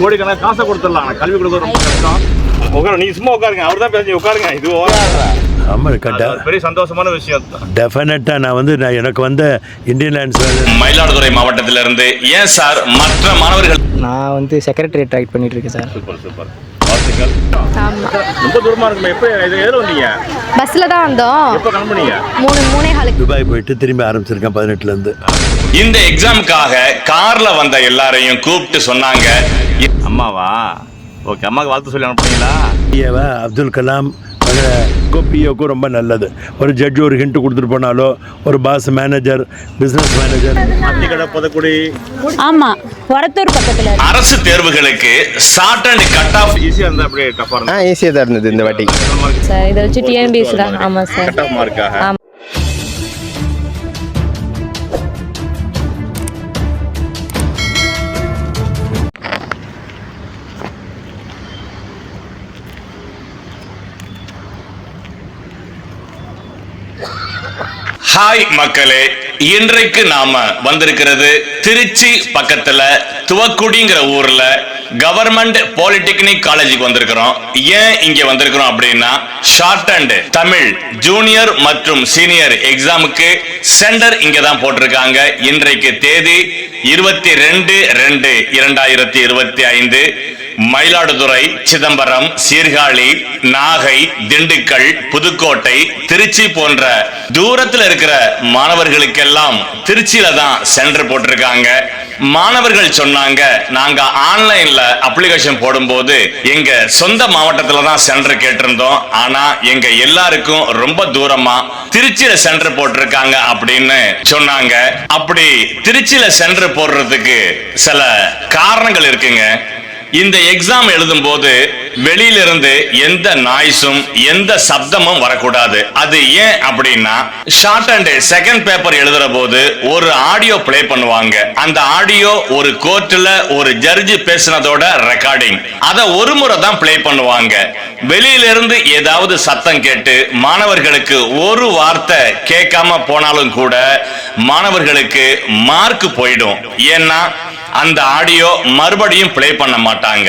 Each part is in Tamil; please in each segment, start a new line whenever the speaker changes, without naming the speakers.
கோடிக்கணக்கான காசை கொடுத்துடலாம். ஆனா கல்வி கொடுக்க ரொம்ப கஷ்டம். உட்காரு நீங்க சும்மா உட்காருங்க. அவர் தான் பேசி உட்காருங்க. இது
ஆமாம் கட்ட
பெரிய சந்தோஷமான விஷயம்.
டெஃபினட்டாக நான் வந்து நான் எனக்கு வந்த இந்தியன் லேண்ட்ஸ்
மயிலாடுதுறை மாவட்டத்திலிருந்து ஏன் சார் மற்ற மாணவர்கள்
நான் வந்து செக்ரட்டரி ட்ரை பண்ணிட்டு இருக்கேன் சார்.
Super super. வாழ்த்துக்கள் ரொம்ப தூரமா இருக்குமே. எப்போ இது எதில் வந்தீங்க?
பஸ்ஸில் தான் வந்தோம்.
எப்போ கிளம்புனீங்க?
மூணு மூணே காலுக்கு.
துபாய் போயிட்டு திரும்பி ஆரம்பிச்சிருக்கேன் பதினெட்டுலேருந்து.
இந்த எக்ஸாமுக்காக கார்ல வந்த எல்லாரையும் கூப்பிட்டு சொன்னாங்க.
அம்மாவா? ஓகே அம்மாவுக்கு வாழ்த்து சொல்லி அனுப்புனீங்களா?
பிஏவை அப்துல் கலாம் பிஓக்கும் ரொம்ப நல்லது. ஒரு ஜட்ஜ் ஒரு ஹிண்ட் கொடுத்துட்டு போனாலோ ஒரு பாஸ் மேனேஜர் பிஸ்னஸ் மேனேஜர்
ஆமாம் ஒரத்தூர் பக்கத்தில்
அரசு தேர்வுகளுக்கு ஷார்ட் அண்ட் கட் ஆஃப்
ஈஸியாக இருந்தால் அப்படியே டஃபாக
ஆ ஈஸியாக தான் இருந்தது இந்த வாட்டி.
சார் இதை வச்சு டிஎன்பிஎஸ் தான். ஆமாம் சார்.
கட் ஆஃப் மார்க்காக
ஹாய் மக்களே இன்றைக்கு நாம வந்திருக்கிறது திருச்சி பக்கத்துல துவக்குடிங்கிற ஊர்ல கவர்மெண்ட் பாலிடெக்னிக் காலேஜுக்கு வந்திருக்கிறோம். ஏன் இங்க வந்திருக்கிறோம் அப்படின்னா ஷார்ட் அண்ட் தமிழ் ஜூனியர் மற்றும் சீனியர் எக்ஸாமுக்கு சென்டர் இங்க தான் போட்டிருக்காங்க. இன்றைக்கு தேதி இருபத்தி ரெண்டு ரெண்டு இரண்டாயிரத்தி இருபத்தி ஐந்து. மயிலாடுதுறை சிதம்பரம் சீர்காழி நாகை திண்டுக்கல் புதுக்கோட்டை திருச்சி போன்ற தூரத்தில் இருக்கிற மாணவர்களுக்கெல்லாம் திருச்சியில தான் சென்டர் போட்டிருக்காங்க. மாணவர்கள் சொன்னாங்க நாங்க ஆன்லைன்ல அப்ளிகேஷன் போடும்போது எங்க சொந்த மாவட்டத்துல தான் சென்டர் கேட்டிருந்தோம். ஆனா எங்க எல்லாருக்கும் ரொம்ப தூரமா திருச்சியில சென்டர் போட்டிருக்காங்க அப்படின்னு சொன்னாங்க. அப்படி திருச்சியில சென்டர் போடுறதுக்கு சில காரணங்கள் இருக்குங்க. இந்த எக்ஸாம் எழுதும் போது வெளியிலிருந்து எந்த நாய்ஸும் எந்த சப்தமும் வரக்கூடாது. அது ஏன் அப்படின்னா ஷார்ட் அண்ட் செகண்ட் பேப்பர் எழுதுற போது ஒரு ஆடியோ ப்ளே பண்ணுவாங்க. அந்த ஆடியோ ஒரு கோர்ட்ல ஒரு ஜட்ஜி பேசினதோட ரெக்கார்டிங் அத ஒரு முறை தான் ப்ளே பண்ணுவாங்க. வெளியிலிருந்து ஏதாவது சத்தம் கேட்டு மாணவர்களுக்கு ஒரு வார்த்தை கேட்காம போனாலும் கூட மாணவர்களுக்கு மார்க் போயிடும். ஏன்னா அந்த ஆடியோ மறுபடியும் ப்ளே பண்ண மாட்டாங்க.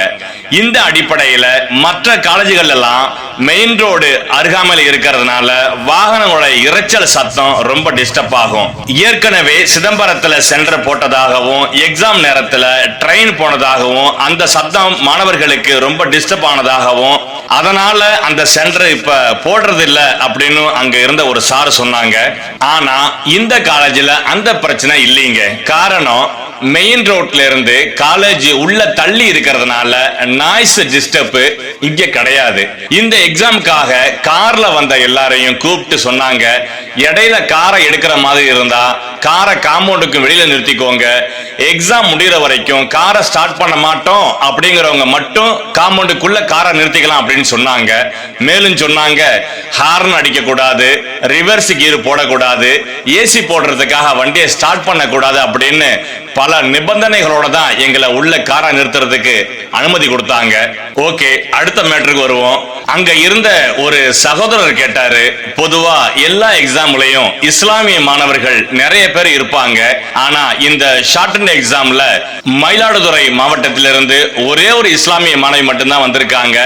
இந்த அடிப்படையில மற்ற காலேஜுகள் எல்லாம் மெயின் ரோடு அருகாமையில் இருக்கிறதுனால வாகனங்களோட இரைச்சல் சத்தம் ரொம்ப டிஸ்டர்ப் ஆகும். ஏற்கனவே சிதம்பரத்துல சென்டர் போட்டதாகவும் எக்ஸாம் நேரத்துல ட்ரெயின் போனதாகவும் அந்த சத்தம் மாணவர்களுக்கு ரொம்ப டிஸ்டர்ப் ஆனதாகவும் அதனால அந்த சென்டர் இப்ப போடுறது இல்ல அப்படின்னு அங்க இருந்த ஒரு சார் சொன்னாங்க. ஆனா இந்த காலேஜ்ல அந்த பிரச்சனை இல்லைங்க. காரணம் மெயின் ரோட்ல இருந்து காலேஜ் உள்ள தள்ளி இருக்கிறதுனால நாய்ஸ் டிஸ்டர்ப் இங்க கிடையாது. இந்த எக்ஸாமுக்காக கார்ல வந்த எல்லாரையும் கூப்பிட்டு சொன்னாங்க இடையில காரை எடுக்கிற மாதிரி இருந்தா காரை காம்பவுண்டுக்கு வெளியில நிறுத்திக்கோங்க. எக்ஸாம் முடிகிற வரைக்கும் காரை ஸ்டார்ட் பண்ண மாட்டோம். அப்படிங்கிறவங்க மட்டும் காம்பவுண்டுக்குள்ள காரை நிறுத்திக்கலாம் அப்படின்னு சொன்னாங்க. மேலும் சொன்னாங்க ஹார்ன் அடிக்க கூடாது ரிவர்ஸ் கீர் போடக்கூடாது ஏசி போடுறதுக்காக வண்டியை ஸ்டார்ட் பண்ணக்கூடாது அப்படின்னு பல நிபந்தனைகளோட தான் எங்களை உள்ள காரை நிறுத்துறதுக்கு அனுமதி கொடுத்தாங்க. ஓகே அடுத்த மேட்ருக்கு வருவோம். அங்க இருந்த ஒரு சகோதரர் கேட்டாரு பொதுவா எல்லா எக்ஸாம்லயும் இஸ்லாமிய மாணவர்கள் நிறைய பேர் இருப்பாங்க. ஆனா இந்த ஷார்ட் அண்ட் எக்ஸாம்ல மயிலாடுதுறை மாவட்டத்திலிருந்து ஒரே ஒரு இஸ்லாமிய மாணவி மட்டும்தான் வந்திருக்காங்க.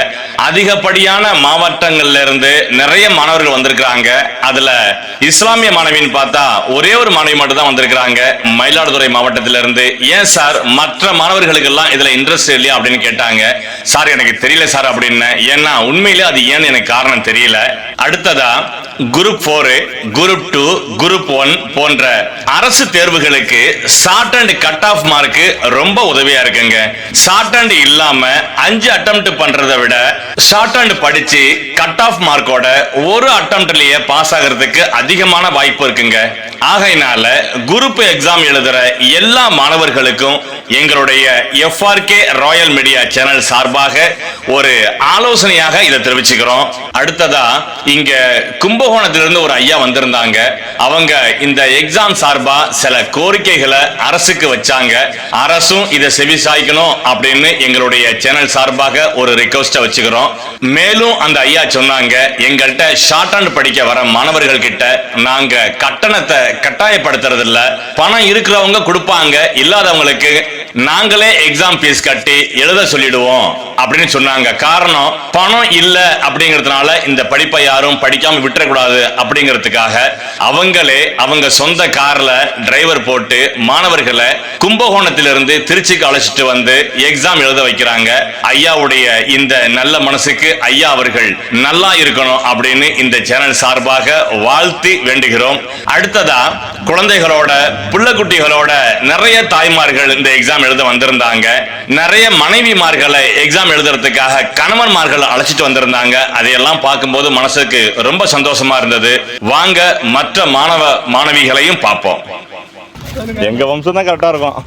அதிகப்படியான மாவட்டங்கள்ல இருந்து நிறைய மாணவர்கள் வந்திருக்கிறாங்க. அதுல இஸ்லாமிய மாணவின்னு பார்த்தா ஒரே ஒரு மாணவி மட்டும் தான் வந்திருக்கிறாங்க. மயிலாடுதுறை மாவட்டத்திலிருந்து இருந்து ஏன் சார் மற்ற மாணவர்களுக்கு எல்லாம் இதுல இன்ட்ரெஸ்ட் இல்லையா? அப்படின்னு கேட்டாங்க. சார் எனக்கு தெரியல சார் அப்படின்னு. ஏன்னா உண்மையிலே அது ஏன்னு எனக்கு காரணம் தெரியல. அடுத்ததா group four group two group one போன்ற அரசு தேர்வுகளுக்கு shorthand cut off mark ரொம்ப உதவியா இருக்குங்க. ஷார்ட் அண்ட் இல்லாம அஞ்சு அட்டம் பண்றதை விட ஷார்ட் அண்ட் படிச்சு கட் ஆஃப் மார்க்கோட ஒரு அட்டம்ப்ட்லயே பாஸ் ஆகிறதுக்கு அதிகமான வாய்ப்பு இருக்குங்க. ஆகையினால குரூப் எக்ஸாம் எழுதுற எல்லா மாணவர்களுக்கும் எங்களுடைய எஃப்ஆர்கே ராயல் மீடியா சேனல் சார்பாக ஒரு ஆலோசனையாக இதை தெரிவிச்சுக்கிறோம். அடுத்ததா இங்க கும்பகோணத்திலிருந்து ஒரு ஐயா வந்திருந்தாங்க. அவங்க இந்த எக்ஸாம் சார்பா சில கோரிக்கைகளை அரசுக்கு வச்சாங்க. அரசும் இதை செவி சாய்க்கணும் அப்படின்னு எங்களுடைய சேனல் சார்பாக ஒரு ரிக்வஸ்ட வச்சுக்கிறோம். மேலும் அந்த ஐயா சொன்னாங்க எங்கள்கிட்ட ஷார்ட் ஹேண்ட் படிக்க வர மாணவர்கள் கிட்ட நாங்க கட்டணத்தை கட்டாயப்படுத்துறது இல்ல பணம் இருக்கிறவங்க கொடுப்பாங்க இல்லாதவங்களுக்கு நாங்களே எக்ஸாம் ஃபீஸ் கட்டி எழுத சொல்லிடுவோம் அப்படின்னு சொன்னாங்க. காரணம் பணம் இல்ல அப்படிங்கறதுனால இந்த படிப்பை யாரும் படிக்காம விட்டுறக்கூடாது அப்படிங்கிறதுக்காக அவங்களே அவங்க சொந்த கார்ல டிரைவர் போட்டு மாணவர்களை கும்பகோணத்திலிருந்து திருச்சிக்கு அழைச்சிட்டு வந்து எக்ஸாம் எழுத வைக்கிறாங்க. ஐயாவுடைய இந்த நல்ல மனசுக்கு ஐயா அவர்கள் நல்லா இருக்கணும் அப்படின்னு இந்த சேனல் சார்பாக வாழ்த்தி வேண்டுகிறோம். அடுத்ததா குழந்தைகளோட புள்ளக்குட்டிகளோட நிறைய தாய்மார்கள் இந்த எக்ஸாம் எழுத வந்திருந்தாங்க. நிறைய மனைவிமார்களை எக்ஸாம் எழுதுறதுக்காக கணவன்மார்கள் அழைச்சிட்டு வந்திருந்தாங்க. அதையெல்லாம் பார்க்கும்போது மனசுக்கு ரொம்ப சந்தோஷமா இருந்தது. வாங்க மற்ற மாணவ மாணவிகளையும் பார்ப்போம்.
எங்க வம்சம் தான் கரெக்டா இருக்கும்.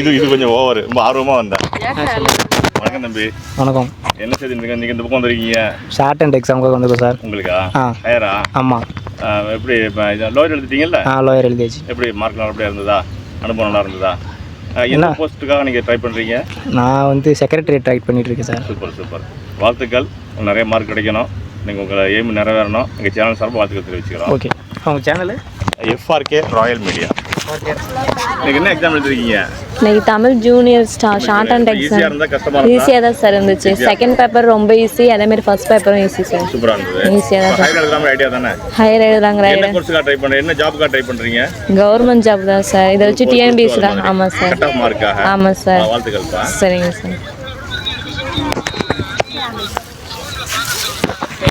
இது இது கொஞ்சம் ஓவர் ரொம்ப ஆர்வமா வந்தேன். வணக்கம் தம்பி.
வணக்கம்.
என்ன செய்தி நீங்க இந்த பக்கம் வந்திருக்கீங்க?
ஷார்ட் அண்ட் எக்ஸாமுக்கு வந்திருக்கோம் சார்.
உங்களுக்கா?
ஆ.
ஹயரா?
ஆமாம்
எப்படி லோயர் எழுதிட்டீங்கல்ல?
ஆ லோயர் எழுதியாச்சு.
எப்படி மார்க் நல்லபடியா இருந்ததா? அனுபவம் நல்லா இருந்ததா? என்ன? போஸ்ட்டுக்காக நீங்க ட்ரை பண்றீங்க?
நான் வந்து செக்ரட்டரியேட் ட்ரை பண்ணிட்டு இருக்கேன் சார்.
Super super. வாழ்த்துக்கள். நிறைய மார்க் கிடைக்கணும். நீங்கள் உங்களை எய்ம் நிறைவேறணும். எங்கள் சேனல் சார்பாக வாழ்த்துக்கள் தெரிவிச்சுக்கிறோம்.
ஓகே உங்கள் சேனலு
எஃப்ஆர்கே ராயல் மீடியா நீங்கள் என்ன எக்ஸாம் எழுதிருக்கீங்க?
இன்னைக்கு தமிழ் ஜூனியர் ஸ்டா ஷார்ட் அண்ட் எக்ஸாம் ஈஸியாக தான் சார் இருந்துச்சு. செகண்ட் பேப்பர் ரொம்ப ஈஸி அதே மாதிரி ஃபர்ஸ்ட் பேப்பரும் ஈஸி சார்
சூப்பராக இருந்தது.
ஈஸியாக தான் சார்
ஹையர் எழுதாம ஐடியா தானே?
ஹையர் எழுதுறாங்க
என்ன கோர்ஸுக்காக ட்ரை பண்ணுறீங்க என்ன ஜாபுக்காக ட்ரை பண்ணுறீங்க
கவர்மெண்ட் ஜாப் தான் சார் இதை வச்சு டிஎன்பிஎஸ் தான். ஆமாம் சார்
கட் ஆஃப் மார்க்காக
ஆமாம் சார்
வாழ்த்துக்கள்ப்பா.
சரிங்க சார்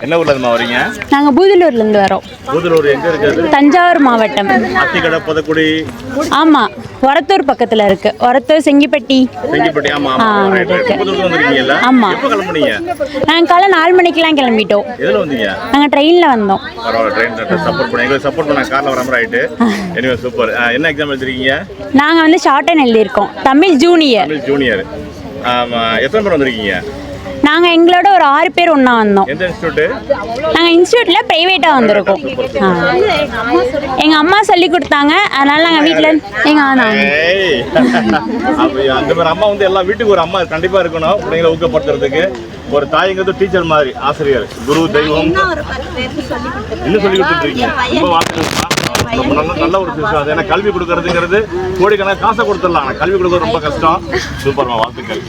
என்ன ஊர்ல இருந்து வரீங்க
நாங்கள் பூதலூர்லேருந்து வரோம்.
பூதலூர் எங்கே இருக்குது
தஞ்சாவூர் மாவட்டம்.
அத்திக்கடை புதக்குடி.
ஆமாம் ஒரத்தூர் பக்கத்தில் இருக்கு. ஒரத்தூர் செங்கிப்பட்டி.
செங்கிப்பட்டி ஆமாம்
ஆ,
ஆமாம் ரைட் ரைட்
இருக்கு.
புதலூர் வந்துருக்கீங்கல்ல?
ஆமா.
எப்போ கிளம்புனீங்க?
நாங்கள் காலை நாலு மணிக்கெலாம் கிளம்பிட்டோம்.
எதில் வந்தீங்க?
நாங்கள் ட்ரெயினில் வந்தோம்.
பரவாயில்ல ட்ரெயின் சப்போர்ட் பண்ணி எங்களுக்கு சப்போர்ட் பண்ண காரில் வர மாதிரி ஆயிட்டு. எனிவே சூப்பர் என்ன எக்ஸாம் எழுதிருக்கீங்க?
நாங்கள் வந்து ஷார்ட் அண்ட் எழுதியிருக்கோம். தமிழ் ஜூனியர்
தமிழ் ஜூனியர் எத்தனை பேர் வந்திருக்கீங்க?
நாங்கள் எங்களோட ஒரு ஆறு பேர் ஒன்றா வந்தோம். நாங்கள் இன்ஸ்டியூட்டில் ப்ரைவேட்டாக வந்திருக்கோம். எங்கள் அம்மா சொல்லி கொடுத்தாங்க. அதனால் நாங்கள் வீட்டில் எங்கள்
அந்த மாதிரி அம்மா வந்து எல்லா வீட்டுக்கு ஒரு அம்மா கண்டிப்பா இருக்கணும். பிள்ளைங்களை ஊக்கப்படுத்துறதுக்கு. ஒரு தாய்ங்கிறது டீச்சர் மாதிரி ஆசிரியர் குரு தெய்வம். இன்னும் சொல்லி கொடுத்துருக்கீங்க ரொம்ப வாழ்த்துக்கள்ப்பா. ரொம்ப நல்ல நல்ல ஒரு விஷயம். அது ஏன்னா கல்வி கொடுக்கறதுங்கிறது கோடிக்கணக்கான காசை கொடுத்துடலாம். ஆனால் கல்வி கொடுக்கறது ரொம்ப கஷ்டம். சூப்பர்மா வாழ்த்துக்கள்.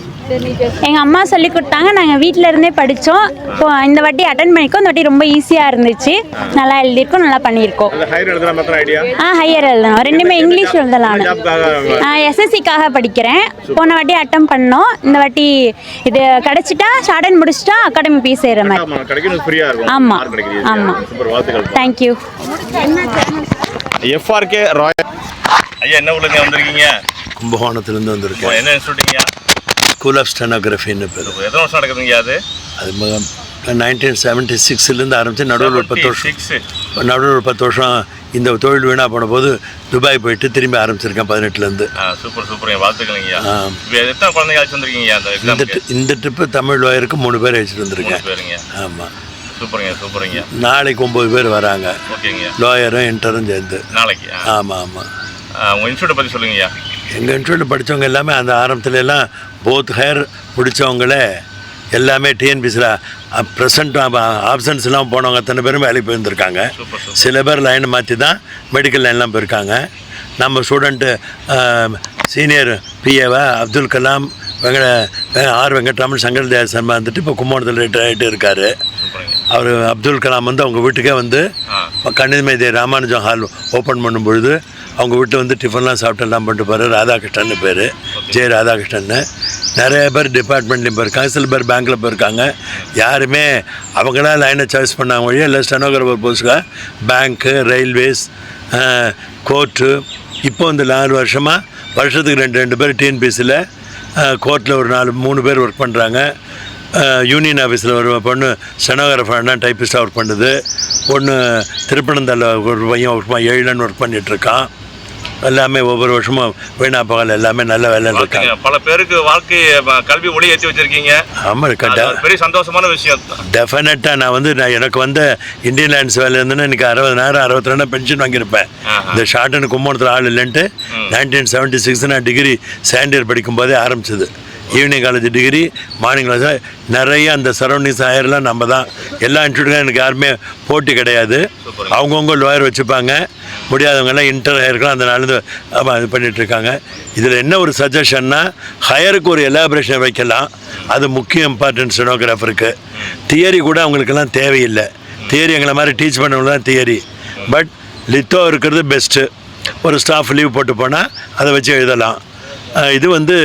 எங்கள் அம்மா சொல்லி கொடுத்தாங்க. நாங்கள் வீட்டில் இருந்தே படித்தோம் இப்போ இந்த வாட்டி அட்டன் பண்ணிக்கோ. இந்த வாட்டி ரொம்ப ஈஸியாக இருந்துச்சு. நல்லா எழுதியிருக்கோம். நல்லா பண்ணியிருக்கோம். ஆ ஹையர் எழுதணும் ரெண்டுமே இங்கிலீஷ் எழுதலாம் நான் எஸ்எஸ்சிக்காக படிக்கிறேன். போன வாட்டி அட்டம் பண்ணோம். இந்த வாட்டி இது கிடைச்சிட்டா ஷார்டன் முடிச்சிட்டா அகாடமி போய் சேர்ற மாதிரி.
கிடைக்கணும் ஃப்ரீயா இருக்கும்.
ஆமா.
மார்க் கிடைக்குது
ஆமா.
சூப்பர் வாழ்த்துக்கள்.
தேங்க்யூ
எஃப்ஆர்கே ராயல் ஐயா என்ன ஊர்ல இருந்து வந்திருக்கீங்க?
கும்பகோணத்துலேருந்து வந்திருக்கேன்.
என்ன இன்ஸ்டியூட்டிங்க
ஸ்கூல் ஆஃப் ஸ்டெனோகிராஃபின்னு பேர்.
எத்தனை வருஷம் நடக்குதுங்க அது?
அது நைன்டீன் செவன்ட்டி சிக்ஸ்லேருந்து ஆரம்பித்து நடுவில் ஒரு பத்து வருஷம்.
சிக்ஸ்
நடுவில் ஒரு பத்து வருஷம் இந்த தொழில் வீணாக போன போது துபாய் போயிட்டு திரும்பி ஆரம்பிச்சிருக்கேன் பதினெட்டுலேருந்து
சூப்பர் சூப்பர். வாழ்த்துக்கள்ங்கய்யா.
ஆ.
இப்போ எத்தனை குழந்தைங்க அழைச்சு வந்திருக்கீங்க அந்த
இந்த இந்த ட்ரிப்பு தமிழ் லாயருக்கு மூணு பேர் அழைச்சிட்டு வந்திருக்கேன்.
பேருங்க.
ஆமாம்
சூப்பருங்க சூப்பருங்க.
நாளைக்கு ஒம்பது பேர் வராங்க.
ஓகேங்க.
லாயரும் இன்டரும் சேர்ந்து.
நாளைக்கு.
ஆமாம் ஆமாம்
ஆ, உங்க இன்ஸ்டியூட்டை பற்றி சொல்லுங்கய்யா.
எங்கள் இன்ஸ்டியூட்டில் படித்தவங்க எல்லாமே அந்த ஆரம்பத்துல எல்லாம் போத் ஹையர் முடித்தவங்களே எல்லாமே டிஎன்பிசியில் ப்ரெசண்ட் ஆப்ஷன்ஸ்லாம் போனவங்க அத்தனை பேரும் வேலைக்கு போயிருந்திருக்காங்க. சில பேர் லைன் மாற்றி தான் மெடிக்கல் லைன்லாம் போயிருக்காங்க. நம்ம ஸ்டூடெண்ட்டு சீனியர் பிஏவா அப்துல் கலாம் வெங்கட ஆர் வெங்கட்ராமன் சங்கர் சர்மா வந்துட்டு இப்போ கும்பகோணத்தில் ரிட்டையர் ஆகிட்டு இருக்கார். அவர் அப்துல் கலாம் வந்து அவங்க வீட்டுக்கே வந்து
ஆ.
கணிதமேதை ராமானுஜம் ஹால் ஓப்பன் பண்ணும் பொழுது அவங்க வீட்டில் வந்து டிஃபன்லாம் சாப்பிட்டு எல்லாம் பண்ணிட்டு போகிறார் ராதாகிருஷ்ணன் பேர். ஜெய ராதாகிருஷ்ணன் நிறைய பேர் டிபார்ட்மெண்ட்லேயும் போயிருக்காங்க சில பேர் பேங்க்கில் போயிருக்காங்க. யாருமே அவங்களா லைனை சாய்ஸ் பண்ணாங்க வழியே இல்லை ஸ்டெனோகிராஃபர் போஸ்ட்காக பேங்க்கு ரயில்வேஸ் கோர்ட்டு இப்போ இந்த நாலு வருஷமாக வருஷத்துக்கு ரெண்டு ரெண்டு பேர் டிஎன்பிஎஸ்சியில் கோர்ட்டில் ஒரு நாலு மூணு பேர் ஒர்க் பண்ணுறாங்க யூனியன் ஆஃபீஸில் ஒரு பொண்ணு ஸ்டெனோகிராஃபர்னா டைப்பிஸ்ட்டாக ஒர்க் பண்ணுது. ஒன்று திருப்பனந்தால ஒரு பையன் ஒர்க் பண்ண ஏழுன்னு ஒர்க் பண்ணிகிட்ருக்கான் எல்லாமே ஒவ்வொரு வருஷமும் வீணா பகல் எல்லாமே நல்ல வேலையில் இருக்காங்க.
பல பேருக்கு வாழ்க்கை கல்வி ஒளி ஏற்றி வச்சிருக்கீங்க.
ஆமாம்
ஒரு பெரிய சந்தோஷமான விஷயம்.
டெஃபினட்டாக நான் வந்து நான் எனக்கு வந்த இந்தியன் லேண்ட்ஸ் வேலை இருந்தேன்னா இன்றைக்கி அறுபதாயிரம் அறுபத்தி ரெண்டு பென்ஷன் வாங்கியிருப்பேன். இந்த ஷார்ட் அண்ட் கும்போணத்தில் ஆள் இல்லைன்ட்டு நைன்டீன் செவன்ட்டி சிக்ஸ் நான் டிகிரி செகண்ட் இயர் படிக்கும்போதே ஆரம்பிச்சது. Evening college degree morning college நிறைய அந்த சரௌண்டிங்ஸ் ஹையர்லாம் நம்ம தான். எல்லா இன்ஸ்டியூட்டும் எனக்கு யாருமே போட்டி கிடையாது. அவங்கவுங்க லோயர் வச்சுப்பாங்க. முடியாதவங்கெல்லாம் இன்டர் ஹையருக்குலாம் அந்த நாள் ஆமாம் இது பண்ணிட்டு இருக்காங்க. இதில் என்ன ஒரு சஜஷன்னா ஹையருக்கு ஒரு எலாபரேஷன் வைக்கலாம். அது முக்கிய இம்பார்ட்டன்ட் ஸ்டெனோகிராஃபருக்கு தியரி கூட அவங்களுக்கெல்லாம் தேவையில்லை. தியரி எங்களை மாதிரி டீச் பண்ணவங்க தான் தியரி பட் லித்தோ இருக்கிறது பெஸ்ட்டு ஒரு ஸ்டாஃப் லீவ் போட்டு போனால் அதை வச்சு எழுதலாம். இது வந்து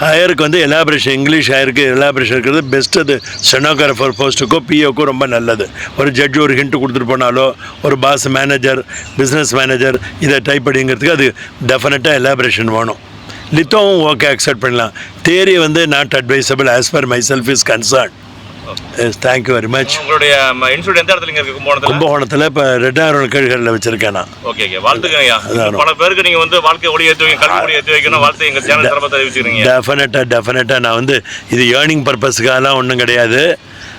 ஹையருக்கு வந்து எலாபரேஷன் இங்கிலீஷ் ஹையருக்கு எலாபரேஷன் இருக்கிறது. பெஸ்ட் அது ஸ்டெனோகிராஃபர் போஸ்ட்டுக்கோ பிஓக்கோ ரொம்ப நல்லது. ஒரு ஜட்ஜ் ஒரு ஹிண்ட் கொடுத்துட்டு போனாலோ ஒரு பாஸ் மேனேஜர் பிஸ்னஸ் மேனேஜர் இதை டைப் அடிங்கிறதுக்கு அது டெஃபினட்டாக எலாபரேஷன் வேணும். லித்தோவும் ஓகே அக்செப்ட் பண்ணலாம். தேரி வந்து not advisable as per my self is concern yes thank you very much
உங்களுடைய இன்ஸ்டியூட் எந்த இடத்துல இருக்கு? கும்பகோணத்துல?
கும்பகோணத்தில் இப்போ ரெட்டாயிரம் கீழ்களில் வச்சுருக்கேன் நான்.
ஓகே ஓகே வாழ்த்துக்கங்க ஐயா. பல பேருக்கு நீங்க வந்து வாழ்க்கை ஒளி ஏற்றி வைக்க கல்வி ஒளி ஏற்றி வைக்கணும் வாழ்த்து எங்க சேனல் சிறப்பாக தெரிவிச்சுக்கிறீங்க.
டெஃபினட்டாக டெஃபினட்டாக நான் வந்து இது ஏர்னிங் பர்பஸ்க்காகலாம் ஒன்றும் கிடையாது.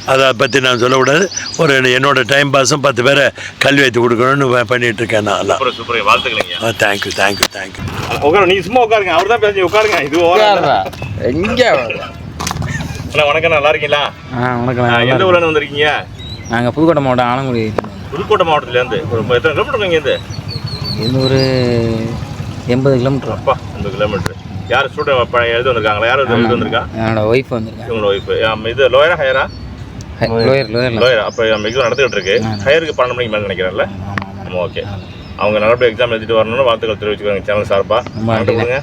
அதை பற்றி நான் சொல்லக்கூடாது ஒரு என்னோட டைம் பாஸும் பத்து பேரை கல்வி வைத்து கொடுக்கணும்னு ப- பண்ணிட்டு இருக்கேன் நான். எல்லாம்
super super வாழ்த்துக்கலைங்க
thank you thank you thank you
உட்காரு நீங்க சும்மா உட்காருங்க. அவர் தான் பேசி உட்காருங்க. இது
எங்கே
அண்ணா வணக்கம் நல்லா இருக்கீங்களா
ஆ வணக்கம்
எந்த ஊர்ல இருந்து வந்திருக்கீங்க?
நாங்கள் புதுக்கோட்டை மாவட்டம் ஆலங்குடி.
புதுக்கோட்டை மாவட்டத்துல இருந்து. ஒரு எத்தனை கிலோமீட்டர் இருக்கீங்க இருந்து?
இது ஒரு எண்பது கிலோமீட்டர்
அப்பா இந்த கிலோமீட்டர் யார் ஸ்டூடெண்ட் எழுதி வந்திருக்காங்களா? யார் எழுதி வந்திருக்கா?
என்னோட ஒய்ஃப் வந்திருக்காங்க
இவங்களோட ஒய்ஃப் இது லோயரா ஹையரா
லோயர் லோயரில்.
லோயரா. அப்போ நம்ம எக்ஸாம் நடந்துகிட்டு இருக்கு. ஹையருக்கு பன்னெண்டு மணிக்கு மேலே நினைக்கிறேன்ல. ஆமாம் ஓகே அவங்க நல்லபடியாக எக்ஸாம் எழுதிட்டு வரணும்னு வாழ்த்துக்கள் தெரிவிச்சுக்கோங்க சேனல் சார்பா. கொடுங்க.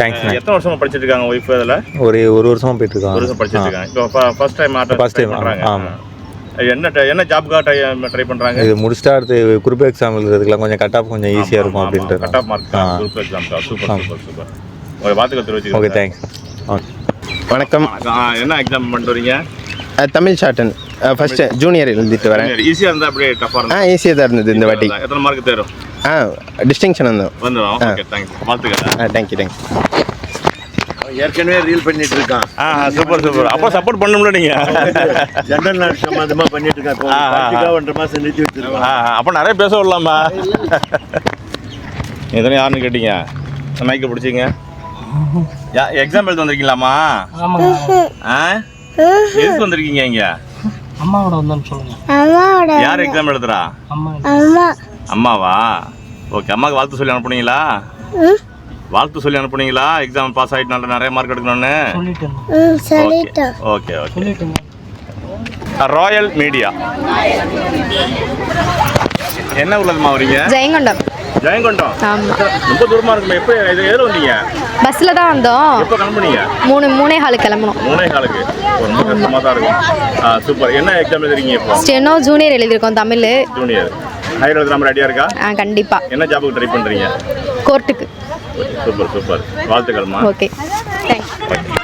தேங்க்ஸ்
எத்தனை வருஷமா படிச்சிட்டு இருக்காங்க ஒய்ஃப் அதில்
ஒரு ஒரு வருஷமா போயிட்டு
ஒரு வருஷம் படிச்சிட்டு
இருக்காங்க
இருக்காங்க இப்போ ஃபர்ஸ்ட் டைம்
First time,
பண்ணுறாங்க
ஆமா.
என்ன ட- என்ன ஜாப்க்காக ட்ரை ட்ரை பண்ணுறாங்க
இது முடிச்சுட்டா அடுத்து குரூப் எக்ஸாம் எழுதுறதுக்குலாம் கொஞ்சம் கட் ஆஃப் கொஞ்சம் ஈஸியாக இருக்கும் அப்படின்ட்டு.
Cut off mark group exam super super super. உங்களை வாழ்த்துக்கள் தெரிவிச்சுக்கோங்க
ஓகே தேங்க்ஸ்
வணக்கம்.
என்ன எக்ஸாம் பண்ணிட்டு வரீங்க
அஹ், தமிழ் ஷார்டன் ஃபர்ஸ்ட் ஜூனியர் எழுதிட்டு வரேன்.
ஈஸியாக இருந்தால் அப்படியே டஃபாக
ஆ ஈஸியாக தான் இருந்தது இந்த வாட்டி.
எத்தனை மார்க் தேரும்?
ஆ டிஸ்டிங்ஷன் வந்தோம்.
வந்துடும் ஓகே தேங்க்ஸ் வாழ்த்துக்கள்.
ஆ தேங்க்யூ தேங்க்ஸ்
ஏற்கனவே ரீல் பண்ணிட்டு இருக்கான்.
ஆ சூப்பர் சூப்பர் அப்போ சப்போர்ட் பண்ணணும்ல நீங்கள்
ஜென்ரல் நாட் சம்மந்தமாக பண்ணிட்டு இருக்கான். ஒன்றரை மாதம் நிறுத்தி வச்சிருக்கான்.
ஆ அப்போ நிறைய பேச விடலாமா? எத்தனை யாருன்னு கேட்டீங்க? மைக்கை பிடிச்சிங்க யா எக்ஸாம் எழுத வந்திருக்கீங்களாம்மா ஆ? எதுக்கு வந்திருக்கீங்க இங்க?
அம்மாவோட வந்தோன்னு சொல்லுங்க.
யார் எக்ஸாம் எழுதுறா?
அம்மா.
அம்மாவா? ஓகே அம்மாவுக்கு வாழ்த்து சொல்லி அனுப்புனீங்களா? வாழ்த்து சொல்லி அனுப்புனீங்களா? எக்ஸாம் பாஸ் ஆகிட்டு நல்ல நிறைய மார்க் எடுக்கணும்னு?
சொல்லிட்டு
ஓகே ஓகே ராயல் மீடியா என்ன ஊர்லதுமா வரீங்க?
ஜெயங்கொண்டம்.
ஜெயங்கொண்டம்? ரொம்ப தூரமா இருக்குமே. எப்போ இது எதில் வந்தீங்க?
பஸ்ஸில் தான் வந்தோம்.
எப்போ கிளம்புனீங்க?
மூணு மூணே ஹாலுக்கு கிளம்பணும்
மூணே காலுக்கு. ரொம்ப கஷ்டமாக தான் இருக்கும். சூப்பர் என்ன எக்ஸாம் எழுதுறீங்க இப்போ?
ஸ்டெனோ ஜூனியர் எழுதியிருக்கோம் தமிழ்.
ஜூனியர் ஹையர் எழுதுற நம்ம ரெடியாக இருக்கா?
ஆ கண்டிப்பாக
என்ன ஜாபுக்கு ட்ரை பண்ணுறீங்க
கோர்ட்டுக்கு
சூப்பர் சூப்பர் வாழ்த்துக்கள்மா.
Okay thanks